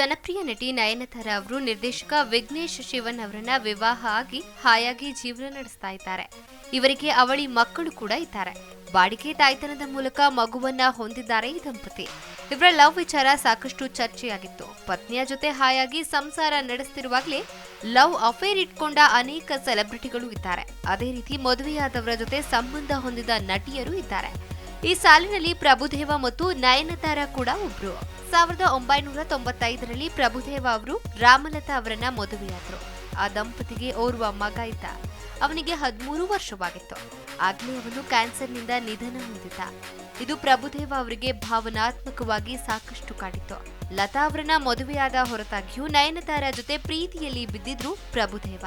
ಜನಪ್ರಿಯ ನಟಿ ನಯನತಾರ ಅವರು ನಿರ್ದೇಶಕ ವಿಘ್ನೇಶ್ ಶಿವನ್ ಅವರನ್ನ ವಿವಾಹ ಆಗಿ ಹಾಯಾಗಿ ಜೀವನ ನಡೆಸ್ತಾ ಇದ್ದಾರೆ. ಇವರಿಗೆ ಅವಳಿ ಮಕ್ಕಳು ಕೂಡ ಇದ್ದಾರೆ. ಬಾಡಿಗೆ ತಾಯ್ತನದ ಮೂಲಕ ಮಗುವನ್ನ ಹೊಂದಿದ್ದಾರೆ ಈ ದಂಪತಿ. ಇವರ ಲವ್ ವಿಚಾರ ಸಾಕಷ್ಟು ಚರ್ಚೆಯಾಗಿತ್ತು. ಪತ್ನಿಯ ಜೊತೆ ಹಾಯಾಗಿ ಸಂಸಾರ ನಡೆಸ್ತಿರುವಾಗಲೇ ಲವ್ ಅಫೇರ್ ಇಟ್ಕೊಂಡ ಅನೇಕ ಸೆಲೆಬ್ರಿಟಿಗಳು ಇದ್ದಾರೆ. ಅದೇ ರೀತಿ ಮದುವೆಯಾದವರ ಜೊತೆ ಸಂಬಂಧ ಹೊಂದಿದ ನಟಿಯರು ಇದ್ದಾರೆ. ಈ ಸಾಲಿನಲ್ಲಿ ಪ್ರಭುದೇವ ಮತ್ತು ನಯನತಾರ ಕೂಡ ಒಬ್ರು. ಸಾವಿರದ ಒಂಬೈನೂರ ತೊಂಬತ್ತೈದರಲ್ಲಿ ಪ್ರಭುದೇವ ಅವರು ರಾಮಲತಾ ಅವರನ್ನ ಮದುವೆಯಾದ್ರು. ಆ ದಂಪತಿಗೆ ಓರ್ವ ಮಗ ಇದ್ದ. ಅವನಿಗೆ ಹದಿಮೂರು ವರ್ಷವಾಗಿತ್ತು. ಆಗ್ಲೇ ಅವನು ಕ್ಯಾನ್ಸರ್ನಿಂದ ನಿಧನ ಹೊಂದಿದ್ದ. ಇದು ಪ್ರಭುದೇವ ಅವರಿಗೆ ಭಾವನಾತ್ಮಕವಾಗಿ ಸಾಕಷ್ಟು ಕಾಡಿತ್ತು. ಲತಾ ಅವರನ್ನ ಮದುವೆಯಾದ ಹೊರತಾಗಿಯೂ ನಯನತಾರ ಜೊತೆ ಪ್ರೀತಿಯಲ್ಲಿ ಬಿದ್ದಿದ್ರು ಪ್ರಭುದೇವ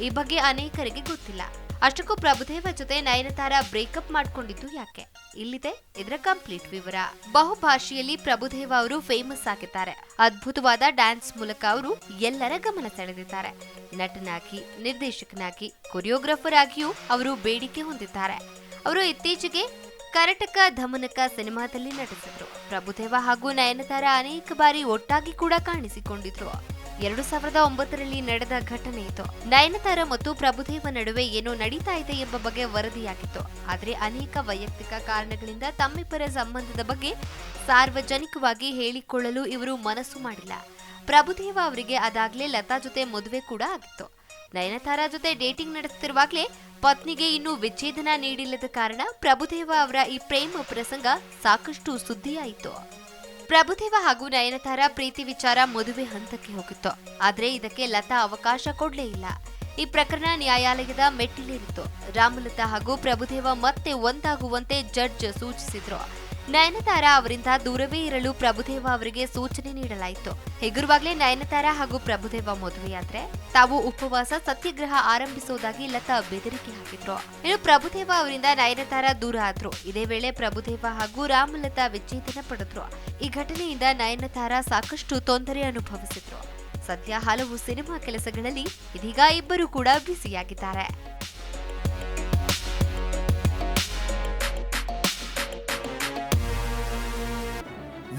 ಈ ಬಗ್ಗೆ ಅನೇಕರಿಗೆ ಗೊತ್ತಿಲ್ಲ. ಅಷ್ಟಕ್ಕೂ ಪ್ರಭುದೇವ ಜೊತೆ ನಯನತಾರ ಬ್ರೇಕಪ್ ಮಾಡ್ಕೊಂಡಿದ್ದು ಯಾಕೆ? ಇಲ್ಲಿದೆ ಇದರ ಕಂಪ್ಲೀಟ್ ವಿವರ. ಬಹುಭಾಷೆಯಲ್ಲಿ ಪ್ರಭುದೇವ ಅವರು ಫೇಮಸ್ ಆಗಿದ್ದಾರೆ. ಅದ್ಭುತವಾದ ಡ್ಯಾನ್ಸ್ ಮೂಲಕ ಅವರು ಎಲ್ಲರ ಗಮನ ಸೆಳೆದಿದ್ದಾರೆ. ನಟನಾಗಿ, ನಿರ್ದೇಶಕನಾಗಿ ಕೊರಿಯೋಗ್ರಾಫರ್ ಆಗಿಯೂ ಅವರು ಬೇಡಿಕೆ ಹೊಂದಿದ್ದಾರೆ. ಅವರು ಇತ್ತೀಚೆಗೆ ಕರಟಕ ಧಮನಕ ಸಿನಿಮಾದಲ್ಲಿ ನಟಿಸಿದ್ರು. ಪ್ರಭುದೇವ ಹಾಗೂ ನಯನತಾರ ಅನೇಕ ಬಾರಿ ಒಟ್ಟಾಗಿ ಕೂಡ ಕಾಣಿಸಿಕೊಂಡಿದ್ರು. ಎರಡು ಸಾವಿರದ ಒಂಬತ್ತರಲ್ಲಿ ನಡೆದ ಘಟನೆ ಇದು ನಯನತಾರ ಮತ್ತು ಪ್ರಭುದೇವ ನಡುವೆ ಏನೋ ನಡೀತಾ ಇದೆ ಎಂಬ ಬಗ್ಗೆ ವರದಿಯಾಗಿತ್ತು. ಆದರೆ ಅನೇಕ ವೈಯಕ್ತಿಕ ಕಾರಣಗಳಿಂದ ತಮ್ಮಿಬ್ಬರ ಸಂಬಂಧದ ಬಗ್ಗೆ ಸಾರ್ವಜನಿಕವಾಗಿ ಹೇಳಿಕೊಳ್ಳಲು ಇವರು ಮನಸ್ಸು ಮಾಡಿಲ್ಲ. ಪ್ರಭುದೇವ ಅವರಿಗೆ ಅದಾಗ್ಲೇ ಲತಾ ಜೊತೆ ಮದುವೆ ಕೂಡ ಆಗಿತ್ತು. ನಯನತಾರ ಜೊತೆ ಡೇಟಿಂಗ್ ನಡೆಸುತ್ತಿರುವಾಗಲೇ ಪತ್ನಿಗೆ ಇನ್ನೂ ವಿಚ್ಛೇದನ ನೀಡಿಲ್ಲದ ಕಾರಣ ಪ್ರಭುದೇವ ಅವರ ಈ ಪ್ರೇಮ ಪ್ರಸಂಗ ಸಾಕಷ್ಟು ಸುದ್ದಿಯಾಯಿತು. ಪ್ರಭುದೇವ ಹಾಗೂ ನಯನತಾರ ಪ್ರೀತಿ ವಿಚಾರ ಮದುವೆ ಹಂತಕ್ಕೆ ಹೋಗಿತ್ತು. ಆದ್ರೆ ಇದಕ್ಕೆ ಲತಾ ಅವಕಾಶ ಕೊಡ್ಲೇ ಇಲ್ಲ. ಈ ಪ್ರಕರಣ ನ್ಯಾಯಾಲಯದ ಮೆಟ್ಟಿಲೇರಿತ್ತು. ರಾಮಲತಾ ಹಾಗೂ ಪ್ರಭುದೇವ ಮತ್ತೆ ಒಂದಾಗುವಂತೆ ಜಡ್ಜ್ ಸೂಚಿಸಿದ್ರು. ನಯನತಾರ ಅವರಿಂದ ದೂರವೇ ಇರಲು ಪ್ರಭುದೇವ ಅವರಿಗೆ ಸೂಚನೆ ನೀಡಲಾಯಿತು. ಹೀಗಿರುವಾಗಲೇ ನಯನತಾರ ಹಾಗೂ ಪ್ರಭುದೇವ ಮದುವೆಯಾದ್ರೆ ತಾವು ಉಪವಾಸ, ಸತ್ಯಾಗ್ರಹ ಆರಂಭಿಸುವುದಾಗಿ ಲತಾ ಬೆದರಿಕೆ ಹಾಕಿದ್ರು. ಇನ್ನು ಪ್ರಭುದೇವ ಅವರಿಂದ ನಯನತಾರ ದೂರ ಆದ್ರು. ಇದೇ ವೇಳೆ ಪ್ರಭುದೇವ ಹಾಗೂ ರಾಮಲತಾ ವಿಚ್ಛೇದನ ಪಡೆದ್ರು. ಈ ಘಟನೆಯಿಂದ ನಯನತಾರ ಸಾಕಷ್ಟು ತೊಂದರೆ ಅನುಭವಿಸಿದ್ರು. ಸದ್ಯ ಹಲವು ಸಿನಿಮಾ ಕೆಲಸಗಳಲ್ಲಿ ಇದೀಗ ಇಬ್ಬರು ಕೂಡ ಬ್ಯುಸಿಯಾಗಿದ್ದಾರೆ.